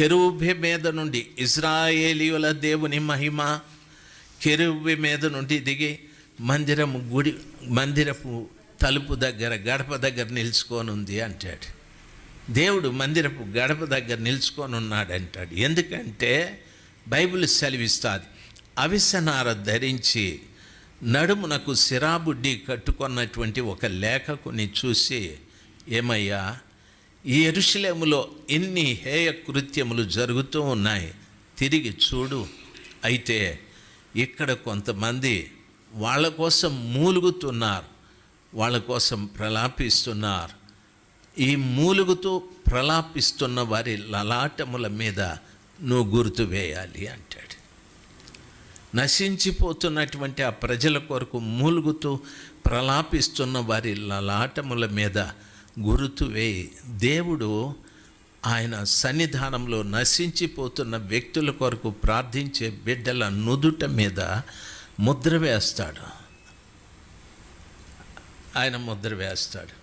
కెరూబి మీద నుండి ఇజ్రాయేలీయుల దేవుని మహిమ కెరూబి మీద నుండి దిగి మందిరము గుడి మందిరపు తలుపు దగ్గర గడప దగ్గర నిలుచుకోనుంది అంటాడు. దేవుడు మందిరపు గడప దగ్గర నిలుచుకొని ఉన్నాడు అంటాడు ఎందుకంటే బైబిల్ సెలవిస్తుంది అవిసనార ధరించి నడుమునకు సిరాబుడ్డి కట్టుకున్నటువంటి ఒక లేఖకుని చూసి ఏమయ్యా? ఈ ఎరుషలేములో ఎన్ని హేయ కృత్యములు జరుగుతూ ఉన్నాయి? తిరిగి చూడు. అయితే ఇక్కడ కొంతమంది వాళ్ళ కోసం మూలుగుతున్నారు. వాళ్ళ కోసం ప్రలాపిస్తున్నారు. ఈ మూలుగుతూ ప్రలాపిస్తున్న వారి లలాటముల మీద నువ్వు గుర్తు వేయాలి అంటాడు. నశించిపోతున్నటువంటి ఆ ప్రజల కొరకు మూలుగుతూ ప్రలాపిస్తున్న వారి లలాటముల మీద గుర్తు వేయి దేవుడు ఆయన సన్నిధానంలో నశించిపోతున్న వ్యక్తుల కొరకు ప్రార్థించే బిడ్డల నుదుట మీద ముద్ర వేస్తాడు. ఆయన ముద్ర వేస్తాడు.